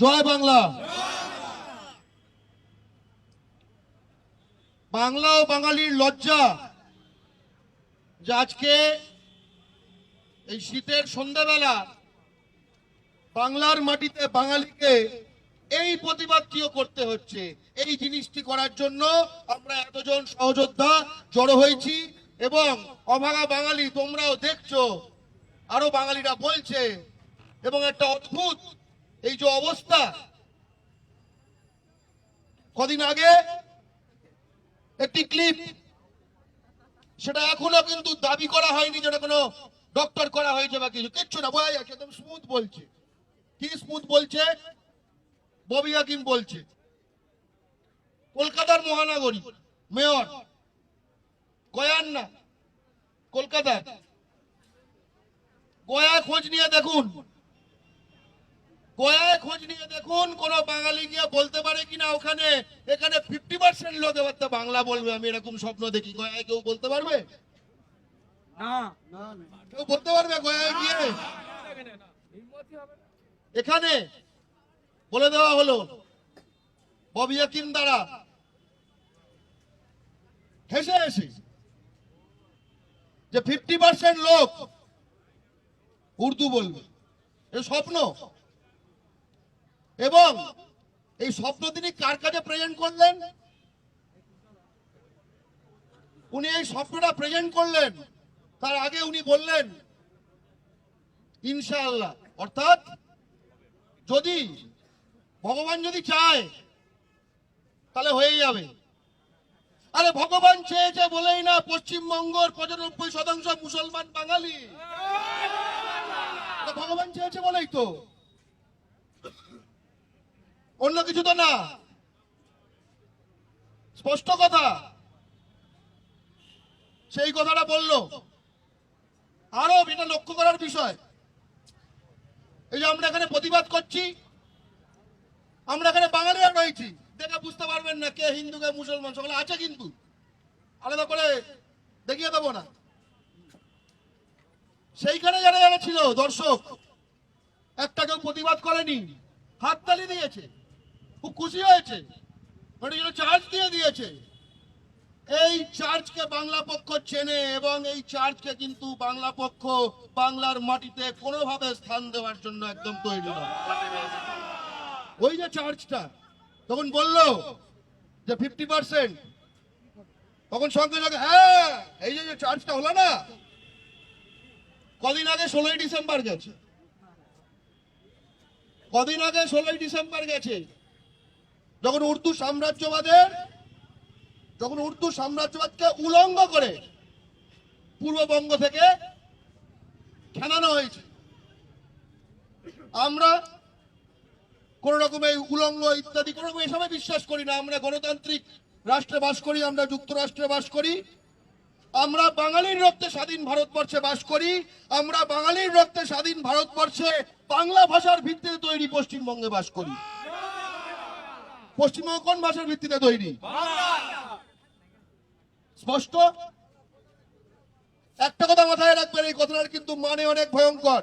জয় বাংলা। বাংলা ও বাঙালির লজ্জা যে আজকে এই শীতের সন্ধ্যাবেলা বাংলার মাটিতে বাঙালিকে এই প্রতিবাদটিও করতে হচ্ছে। এই জিনিসটি করার জন্য আমরা এতজন সহযোদ্ধা জড়ো হয়েছি এবং অভাগা বাঙালি তোমরাও দেখছ, আরও বাঙালিরা বলছে এবং একটা অদ্ভুত এই যে অবস্থা। কদিন আগে একটি ক্লিপ, সেটা এখনও কিন্তু দাবি করা হয়নি যেটা কোনো ডক্টর করা হয়েছে বা কিছু। কিচ্ছু না, বোঝা যাচ্ছে, একদম স্মুথ বলছে। কি স্মুথ বলছে? ববি হাকিম বলছে। কলকাতার মহানগরী, মেয়র, গয়ার না, কলকাতার। গয়ায় খোঁজ নিয়ে দেখুন। গয়ায় খোঁজ নিয়ে দেখুন কোন বাঙালি গিয়ে বলতে পারে কিনা ওখানে। এখানে ফিফটি পার্সেন্ট লোক এবার তো বাংলা বলবে আমি এরকম স্বপ্ন দেখি। গয়ায় কেউ বলতে পারবে? কেউ বলতে পারবে গয়ায় গিয়ে? এখানে বলে দেওয়া হলো ববি হাকিম দ্বারা। হেসে হেসে। যে ফিফটি পার্সেন্ট লোক উর্দু বলবে। এ স্বপ্ন। এবং এই স্বপ্ন তিনি কার কাছে প্রেজেন্ট করলেন? উনি এই স্বপ্নটা প্রেজেন্ট করলেন, তার আগে উনি বললেন, ইনশাআল্লাহ। অর্থাৎ যদি ভগবান যদি চায়, তাহলে হয়ে যাবে। আরে ভগবান চেয়েছে বলেই না, পশ্চিমবঙ্গের পঁচানব্বই শতাংশ মুসলমান বাঙালি। ভগবান চেয়েছে বলেই তো। অন্য কিছু তো না। স্পষ্ট কথা। সেই কথাটা বলল। আরও এটা লক্ষ্য করার বিষয়। এই যে আমরা এখানে প্রতিবাদ করছি, আমরা এখানে বাঙালিরা রয়েছি। দেখে বুঝতে পারবেন না কে হিন্দু, কে মুসলমান, সকলে আছে কিন্তু। আলাদা করে দেখিয়ে দেবো না। সেইখানে যারা যারা ছিল, দর্শক, একটা কেউ প্রতিবাদ করেনি, হাততালি দিয়েছে। খুব খুশি হয়েছে। চার্জ দিয়ে দিয়েছে। এই চার্চকে বাংলা পক্ষ চেনে এবং এই চার্চকে কিন্তু বাংলা পক্ষ বাংলার মাটিতে কোনোভাবে স্থান দেওয়ার জন্য একদম তৈরি ওই যে চার্চটা তখন বলল যে ফিফটি পার্সেন্ট তখন সঙ্গে সঙ্গে হ্যাঁ এই যে চার্জটা হলো না, কদিন আগে ষোলোই ডিসেম্বর গেছে। কদিন আগে ষোলোই ডিসেম্বর গেছে। যখন উর্দু সাম্রাজ্যবাদের, যখন উর্দু সাম্রাজ্যবাদকে উলঙ্গ করে পূর্ববঙ্গ থেকে খেলানো হয়েছে, আমরা কোন রকম এই উলঙ্গ ইত্যাদি, কোন রকম এসবে বিশ্বাস করি না। আমরা গণতান্ত্রিক রাষ্ট্রে বাস করি, আমরা যুক্তরাষ্ট্রে বাস করি, আমরা বাঙালির রক্তে স্বাধীন ভারতবর্ষে বাস করি, আমরা বাঙালির রক্তে স্বাধীন ভারতবর্ষে বাংলা ভাষার ভিত্তিতে তৈরি পশ্চিমবঙ্গে বাস করি। পশ্চিমবঙ্গ কোন ভাষার ভিত্তিতে তৈরি? স্পষ্ট? একটা কথা মাথায় রাখবেন এই কথাটার কিন্তু মানে অনেক ভয়ঙ্কর।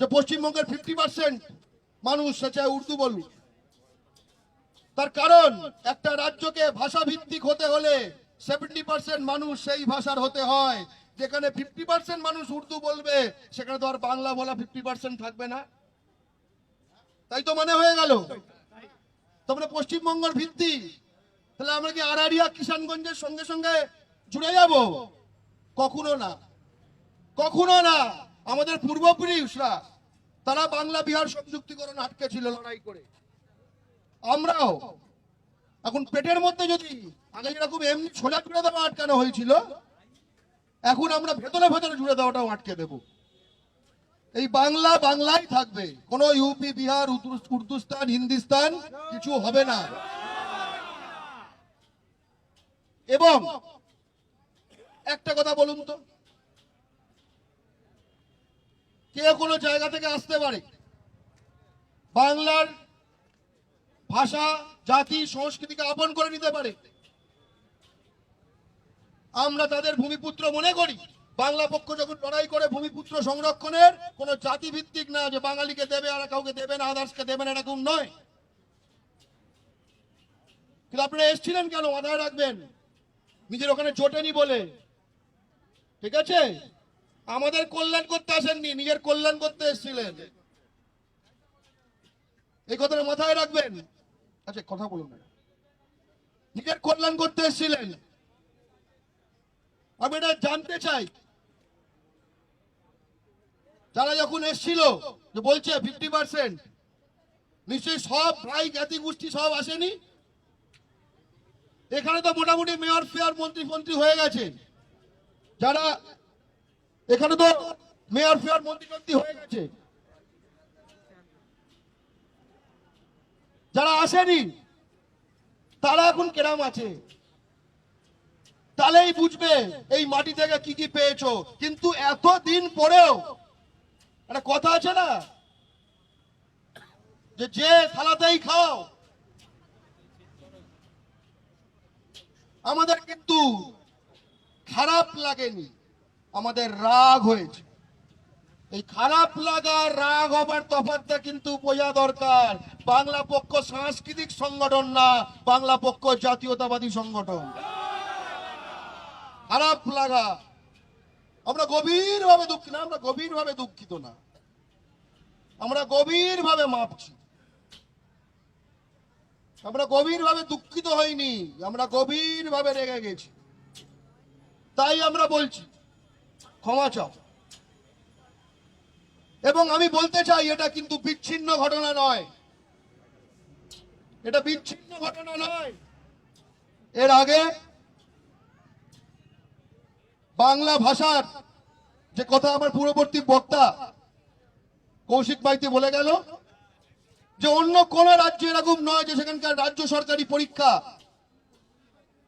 যে পশ্চিমবঙ্গের ফিফটি পার্সেন্ট মানুষ সে চায় উর্দু বলুক। তার কারণ একটা রাজ্যকে ভাষা ভিত্তিক হতে হলে সেভেন্টি পার্সেন্ট মানুষ সেই ভাষার হতে হয়। যেখানে ফিফটি পার্সেন্ট মানুষ উর্দু বলবে সেখানে তো আর বাংলা বলা ফিফটি পার্সেন্ট থাকবে না। তাই তো মনে হয়ে গেল। তারপরে পশ্চিমবঙ্গের ভিত্তি। তাহলে আমরা কি আরারিয়া কিষানগঞ্জের সঙ্গে সঙ্গে জুড়ে যাব? কখনো না। কখনো না। আমাদের পূর্বপুরুষরা তারা বাংলা, বিহার সংযুক্তিকরণ আটকে ছিল লড়াই করে। আমরাও। এখন পেটের মধ্যে যদি আগে যেরকম এমনি সোজা জুড়ে দেওয়া আটকানো হয়েছিল, এখন আমরা ভেতরে ভেতরে জুড়ে দেওয়াটাও আটকে দেব। এই বাংলা বাংলাই থাকবে। কোনো ইউপি বিহার উর্দুস্তান হিন্দিস্তান কিছু হবে না। এবং একটা কথা বলুন তো, কে কোনো জায়গা থেকে আসতে পারে? বাংলার ভাষা, জাতি, সংস্কৃতিকে আপন করে নিতে পারে। আমরা তাদের ভূমিপুত্র মনে করি। বাংলা পক্ষ যখন লড়াই করে ভূমিপুত্র সংরক্ষণের, কোনো জাতি ভিত্তিক না যে বাঙালিকে দেবে আর কাউকে দেবে না আদার্সকে দেবে না এরকম নয়। কিন্তু আপনারা এসেছিলেন কেন? মাথায় রাখবেন। নিজের ওখানে জোটেনি বলে। ঠিক আছে? আমাদের কল্যাণ করতে আসেননি, নিজের কল্যাণ করতে এসেছিলেন। এই কথাটা মাথায় রাখবেন। আচ্ছা কথা বলুন না নিজের কল্যাণ করতে এসেছিলেন। আমি এটা জানতে চাই। যারা যখন এসছিল বলছে ফিফটি পার্সেন্ট নিশ্চয়ই সব ভাই জ্ঞাতি গোষ্ঠী সব আসেনি? এখানে তো মোটামুটি মেয়র ফেয়ার মন্ত্রী মন্ত্রী হয়ে গেছে। যারা, এখানে তো মেয়র ফেয়ার মন্ত্রী মন্ত্রী হয়ে গেছে। যারা আসেনি, তারা এখন কেরাম আছে। তাহলেই বুঝবে এই মাটি থেকে কি কি পেয়েছ। কিন্তু এত দিন পরেও একটা কথা আছে না? যে যে থালাতেই খাও, আমাদের কিন্তু খারাপ লাগেনি, আমাদের রাগ হয়েছে। এই খারাপ লাগা, রাগ হবার তফাৎটা কিন্তু বোঝা দরকার। বাংলা পক্ষ সাংস্কৃতিক সংগঠন না, বাংলা পক্ষ জাতীয়তাবাদী সংগঠন। খারাপ লাগা আমরা গভীর ভাবে দুঃখিত না, আমরা গভীর ভাবে দুঃখিত না। আমরা গভীর ভাবে মাপছি। আমরা গভীর ভাবে দুঃখিত হইনি, আমরা গভীর ভাবে রেগে গেছি। তাই আমরা বলছি, ক্ষমা চাও। এবং আমি বলতে চাই, এটা কিন্তু বিচ্ছিন্ন ঘটনা নয়। এটা বিচ্ছিন্ন ঘটনা নয়। এর আগে বাংলা ভাষার যে কথা আমার পূর্ববর্তী বক্তা কৌশিক বাইতে বলে গেল, যে অন্য কোন রাজ্যে এরকম নয় যে সেখানকার রাজ্য সরকারি পরীক্ষা,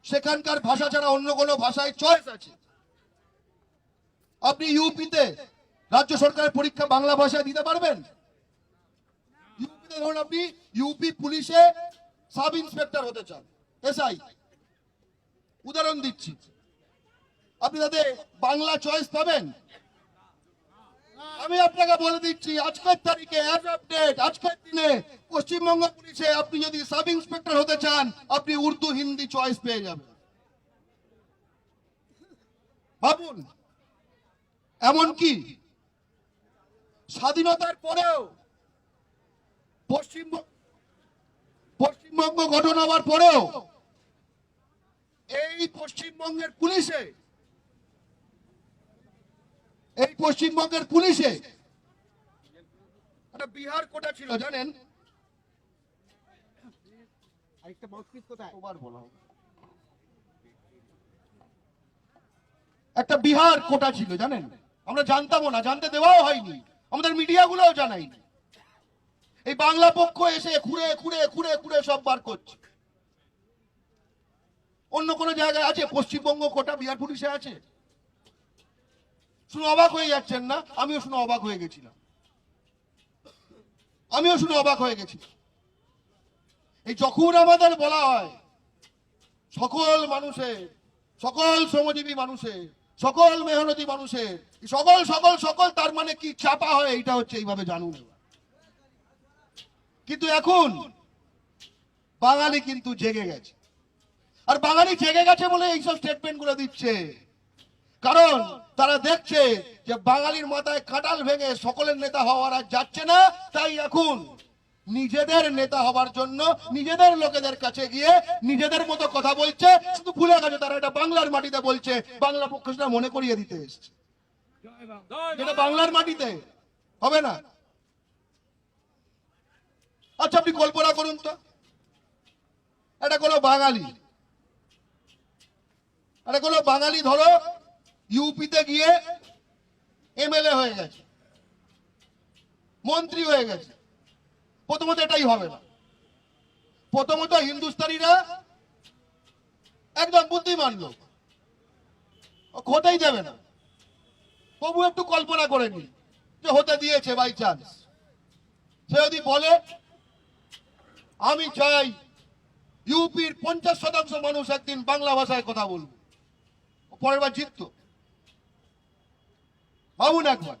সেখানকার ভাষা ছাড়া অন্য কোনো ভাষায় চয়েস আছে। আপনি ইউপিতে রাজ্য সরকারের পরীক্ষা বাংলা ভাষায় দিতে পারবেন? ইউপিতে ধরুন আপনি ইউপি পুলিশে সাব ইন্সপেক্টর হতে চান, এসআই। উদাহরণ দিচ্ছি। আপনি তাতে বাংলা চয়েস পাবেন। আমি আপনাকে বলে দিচ্ছি, আজকের তারিখে অ্যাজ আপডেট আজকের দিনে পশ্চিমবঙ্গ পুলিশে আপনি যদি সাব ইন্সপেক্টর হতে চান, আপনি উর্দু, হিন্দি চয়েস পেয়ে যাবেন। ভাবুন এমনকি স্বাধীনতার পরেও পশ্চিমবঙ্গ পশ্চিমবঙ্গ গঠন হওয়ার পরেও এই পশ্চিমবঙ্গের পুলিশে এই পশ্চিমবঙ্গের পুলিশে। বিহার কোটা ছিল জানেন। একটা বিহার কোটা ছিল জানেন? আমরা জানতামও না জানতে দেওয়াও হয়নি। আমাদের মিডিয়াগুলোও জানায়নি। এই বাংলা পক্ষ এসে খুঁড়ে খুঁড়ে খুঁড়ে খুঁড়ে সব বার করছে। অন্য কোনো জায়গায় আছে? পশ্চিমবঙ্গ কোটা বিহার পুলিশে আছে? শুনে অবাক হয়ে যাচ্ছেন না? আমিও শুনে অবাক হয়ে গেছিলাম। আমিও শুনে অবাক হয়ে গেছি এই যখন আমাদের বলা হয়, সকল মানুষের, সকল শ্রমজীবী মানুষের, সকল মেহনতি মানুষের সকল সকল সকল, তার মানে কি চাপা হয়, এইটা হচ্ছে এইভাবে জানুন কিন্তু এখন বাঙালি কিন্তু জেগে গেছে। আর বাঙালি জেগে গেছে বলে এইসব স্টেটমেন্টগুলো দিচ্ছে। কারণ তারা দেখছে যে বাঙালির মাথায় কাটাল ভেঙে সকলের নেতা হওয়ার আর যাচ্ছে না, তাই এখন নিজেদের নেতা হবার জন্য নিজেদের লোকেদের কাছে গিয়ে নিজেদের মতো কথা বলছে। শুধু ভুলে গেছে তারা, এটা বাংলার মাটিতে বলছে। বাংলা পক্ষ সেটা মনে করিয়ে দিতে এসছে। যেটা বাংলার মাটিতে হবে না? আচ্ছা আপনি কল্পনা করুন তো। এটা কোনো বাঙালি। এটা কোনো বাঙালি ধরো ইউপিতে গিয়ে এমএলএ হয়ে গেছে, মন্ত্রী হয়ে গেছে। প্রথমত এটাই হবে না। প্রথমত হিন্দুস্তানিরা একদম বুদ্ধিমান লোক। হতেই যাবে না। তবু একটু কল্পনা করে নি যে হতে দিয়েছে বাই চান্স সে যদি বলে, আমি চাই ইউপির পঞ্চাশ শতাংশ মানুষ একদিন বাংলা ভাষায় কথা বলবে। পরের বার জিততো। ভাবুন একবার।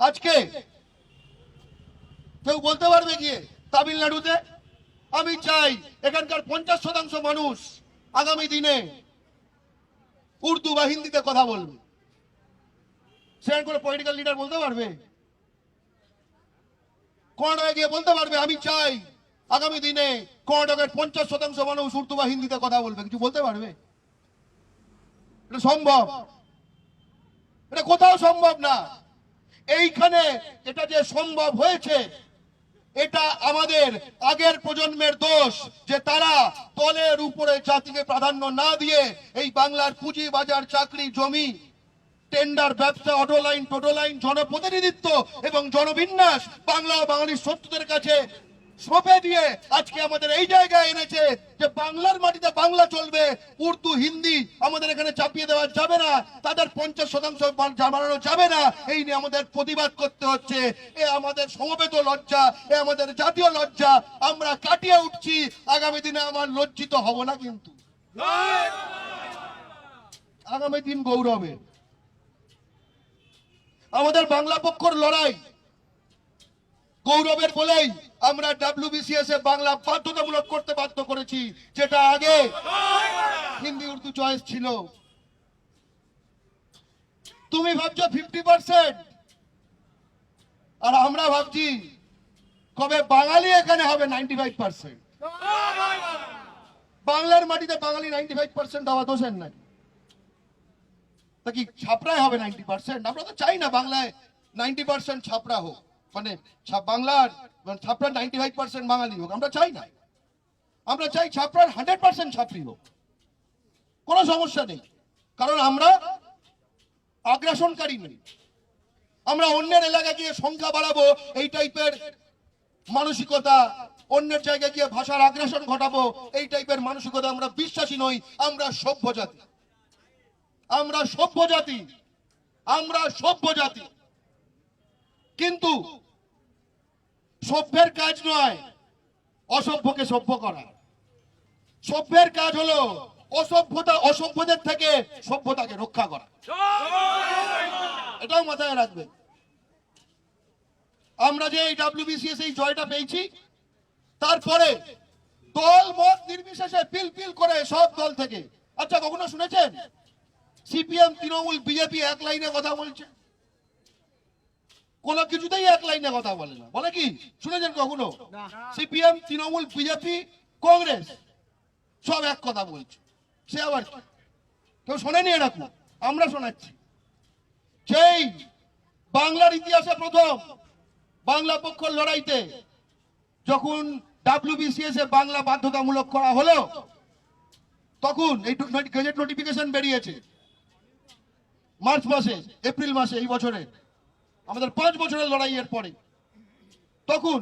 আজকে কেউ বলতে পারবে গিয়ে তামিলনাড়ুতে? আমি চাই এখানকার পঞ্চাশ শতাংশ মানুষ আগামী দিনে উর্দু বা হিন্দিতে কথা বলবে। সেখানে কোনো পলিটিক্যাল লিডার বলতে পারবে? কর্ণাটকে গিয়ে বলতে পারবে, আমি চাই আগামী দিনে কর্ণাটকের পঞ্চাশ শতাংশ মানুষ উর্দু বা হিন্দিতে কথা বলবে। কিছু বলতে পারবে? এটা সম্ভব? এটা কোথাও সম্ভব না। এইখানে এটা যে সম্ভব হয়েছে, এটা আমাদের আগের প্রজন্মের দোষ যে তারা দলের উপরে জাতিকে প্রাধান্য না দিয়ে এই বাংলার পুঁজি বাজার চাকরি, জমি টেন্ডার ব্যবসা অটো লাইন টোটো লাইন জনপ্রতিনিধিত্ব এবং জনবিন্যাস বাংলা বাঙালির শত্রুদের কাছে সঁপে দিয়ে আজকে আমাদের এই জায়গায় এনেছে যে বাংলার মাটিতে বাংলা চলবে, উর্দু, হিন্দি আমাদের এখানে চাপিয়ে দেওয়া যাবে না, তাদের পঞ্চাশ শতাংশ বাড়ানো যাবে না, এই নিয়ে আমাদের প্রতিবাদ করতে হচ্ছে। এ আমাদের সমবেত লজ্জা, এ আমাদের জাতীয় লজ্জা, আমরা কাটিয়ে উঠছি, আগামী দিনে আমার লজ্জিত হব না কিন্তু। আগামী দিন গৌরবের। আমাদের বাংলা পক্ষর লড়াই গৌরবের বলেই আমরা ডাব্লিউবিসিএস এ বাংলা বাধ্যতামূলক করতে বাধ্য করেছি, যেটা আগে হিন্দি উর্দু চয়েস ছিল। তুমি ভাবছ ফিফটি পার্সেন্ট আর আমরা ভাবছি, কবে বাঙালি এখানে হবে নাইনটি ফাইভ পার্সেন্ট বাংলার মাটিতে বাঙালি নাইনটি ফাইভ পার্সেন্ট হওয়া দোষের নাকি তা কি ছাপড়ায় হবে নাইনটি পার্সেন্ট আমরা তো চাই না বাংলায় নাইনটি পার্সেন্ট ছাপড়া হোক। মানে বাংলার ছাপড়ার নাইনটি ফাইভ পার্সেন্ট বাঙালি হোক, আমরা চাই না। আমরা চাই ছাপড়ার হান্ড্রেড পার্সেন্ট ছাপড়ি হোক। কোনো সমস্যা নেই। কারণ আমরা আগ্রাসনকারী নই। আমরা অন্যের এলাকায় গিয়ে সংখ্যা বাড়াবো, এই টাইপের মানসিকতা, অন্যের জায়গায় গিয়ে ভাষার আগ্রাসন ঘটাবো, এই টাইপের মানসিকতা আমরা বিশ্বাসী নই, আমরা সভ্য জাতি। আমরা সভ্য জাতি। আমরা সভ্য জাতি। কিন্তু সভ্যের কাজ নয় অসভ্যকে সভ্য করা। সভ্যের কাজ হলো অসভ্যতা অসভ্যদের থেকে সভ্যতাকে রক্ষা করা। এটাও মাথায় রাখবে। আমরা যে এই ডাব্লিউবিসিএস এই জয়টা পেয়েছি, তারপরে দল মত নির্বিশেষে পিল পিল করে সব দল থেকে। আচ্ছা কখনো শুনেছেন? সিপিএম, তৃণমূল, বিজেপি এক লাইনে কথা বলছে। কোন কিছুতেই এক লাইনে কথা বলে না। বলে কি? শুনেছেন কখনো? সিপিএম তৃণমূল বিজেপি কংগ্রেস সব এক কথা বলছে। সে আবার কি? কেউ শোনেনি এরকম? আমরা শোনাচ্ছি। সেই বাংলার ইতিহাসে প্রথম বাংলা পক্ষর লড়াইতে যখন ডাব্লিউবিসিএস এ বাংলা বাধ্যতামূলক করা হলো তখন এই গেজেট নোটিফিকেশন বেরিয়েছে। মার্চ মাসে এপ্রিল মাসে এই বছরে। আমাদের পাঁচ বছরের লড়াইয়ের পরে, তখন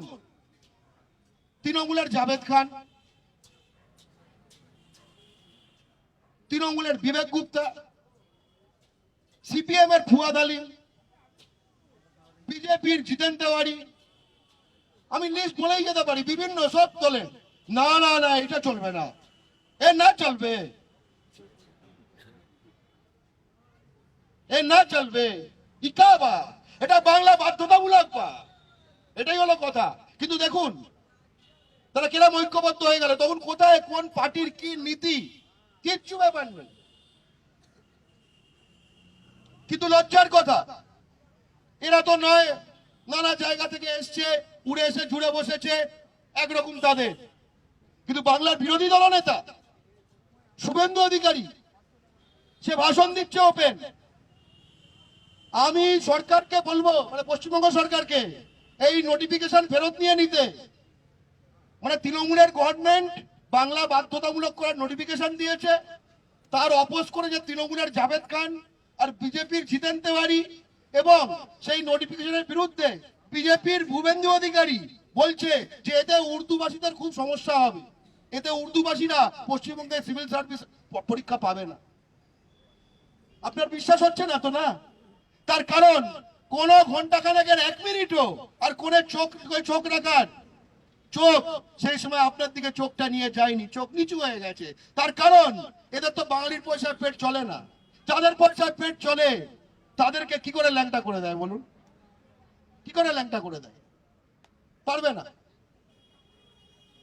তৃণমূলের জাভেদ খান, তৃণমূলের বিবেক গুপ্তা, সিপিএম এর ফুয়াদ আলী বিজেপির জিতেন তেওয়ারি আমি লিস্ট বলেই যেতে পারি, বিভিন্ন সব দলের না না না, এটা চলবে না, এ না চলবে, এ না চলবে ইকা বা এটা বাংলা বাধ্যতামূলক বা। এটাই হলো কথা। কিন্তু দেখুন তারা কিরম ঐক্যবদ্ধ হয়ে গেল? তখন কোথায়, কোন পার্টির কি নীতি? কিচ্ছু ব্যাপার নেই কিন্তু লজ্জার কথা, এরা তো নয়, নানা জায়গা থেকে এসছে, উড়ে এসে জুড়ে বসেছে, একরকম তাদের। কিন্তু বাংলার বিরোধী দলনেতা, শুভেন্দু অধিকারী, সে ভাষণ দিচ্ছে ওপেন আমি সরকারকে বলব মানে পশ্চিমবঙ্গ সরকারকে, এই নোটিফিকেশন ফেরত নিয়ে নিতে। মানে তৃণমূলের গভর্নমেন্ট বাংলা বাধ্যতামূলক করার নোটিফিকেশন দিয়েছে, তার অপোজ করে যে তৃণমূলের জাভেদ খান আর বিজেপির জিতেন তেওয়ারি এবং সেই নোটিফিকেশনের বিরুদ্ধে বিজেপির ভূপেন্দু অধিকারী বলছে যে এতে উর্দু ভাষীদের খুব সমস্যা হবে। এতে উর্দু ভাষীরা পশ্চিমবঙ্গের সিভিল সার্ভিস পরীক্ষা পাবে না। আপনার বিশ্বাস হচ্ছে না তো না? তার কারণ, কোন ঘণ্টা খানেকের এক মিনিটও আর কোন চোখ চোখ রাখার। চোখ সেই সময় আপনার দিকে চোখটা নিয়ে যায়নি, চোখ নিচু হয়ে গেছে। তার কারণ, এদের তো বাঙালির পয়সার পেট চলে না। যাদের পয়সায় পেট চলে, তাদেরকে কি করে ল্যাংটা করে দেয় বলুন? কি করে ল্যাংটা করে দেয়? পারবে না।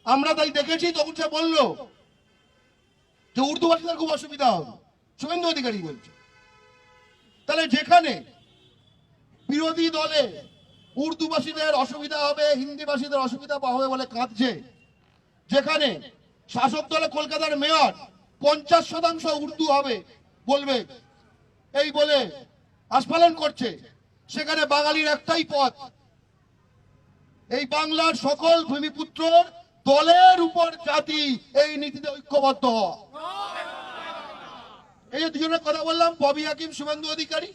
আমরা তাই দেখেছি তখন সে বলল যে উর্দু ভাষীদের খুব অসুবিধা হবে। শুভেন্দু অধিকারী বলছে। তাহলে যেখানে বিরোধী দলে উর্দু ভাষীদের অসুবিধা হবে হিন্দি ভাষীদের অসুবিধা হবে বলে কাঁদছে। যেখানে শাসক দলে কলকাতার মেয়র পঞ্চাশ শতাংশ উর্দু হবে বলবে, এই বলে আস্ফালন করছে। সেখানে বাঙালির একটাই পথ। এই বাংলার সকল ভূমিপুত্র দলের উপর জাতি এই নীতিতে ঐক্যবদ্ধ হওয়া। এই দুজনের কথা বললাম, ববি হাকিম শুভেন্দু অধিকারী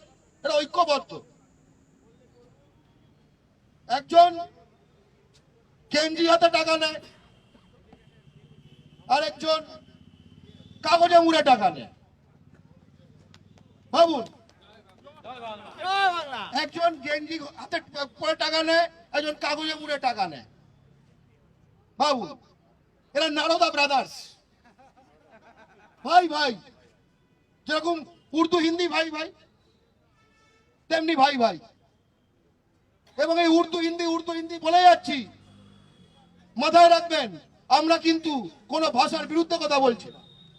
এটা ঐক্যবদ্ধ। একজন কেন্দ্রি হাতে টাকা নেয় আর একজন কাগজে মুড়ে টাকা নেয়। ভাবুন, একজন গেঞ্জি হাতে পরে টাকা নেয়, একজন কাগজে মুড়ে টাকা নেয়। ভাবুন, এরা নারদা ব্রাদার্স ভাই ভাই, যেরকম উর্দু, হিন্দি ভাই ভাই, তেমনি ভাই ভাই। এবং এই উর্দু, হিন্দি উর্দু, হিন্দি বলে যাচ্ছি। মাথায় রাখবেন, আমরা কিন্তু কোন ভাষার বিরুদ্ধে কথা বলছি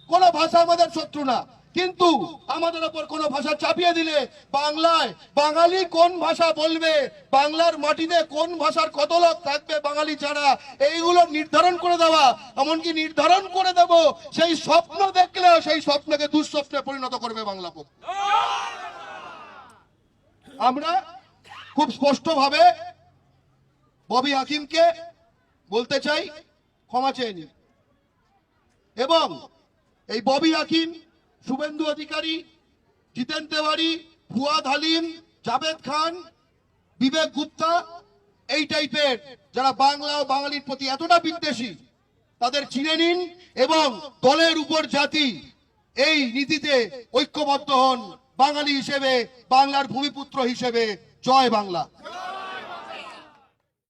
কোন ভাষা আমাদের শত্রু না। কিন্তু আমাদের ওপর কোন ভাষা চাপিয়ে দিলে বাংলায় বাঙালি কোন ভাষা বলবে, বাংলার মাটিতে কোন ভাষার কত লোক থাকবে বাঙালি ছাড়া, এইগুলো নির্ধারণ করে দেওয়া, এমনকি নির্ধারণ করে দেব, সেই স্বপ্ন দেখলেও সেই স্বপ্নকে দুঃস্বপ্নে পরিণত করবে বাংলা পক্ষ। আমরা খুব স্পষ্টভাবে ববি হাকিমকে বলতে চাই, ক্ষমা চেয়ে এবং এই ববি হাকিম, শুভেন্দু অধিকারী, জিতেন তেওয়ারি, ফুয়াদ হালিম, জাভেদ খান, বিবেক গুপ্তা, এই টাইপের যারা বাংলা ও বাঙালির প্রতি এতটা বিদ্বেষী, তাদের চিনে নিন এবং দলের উপর জাতি এই নীতিতে ঐক্যবদ্ধ হন বাঙালি হিসেবে, বাংলার ভূমিপুত্র হিসেবে। জয় বাংলা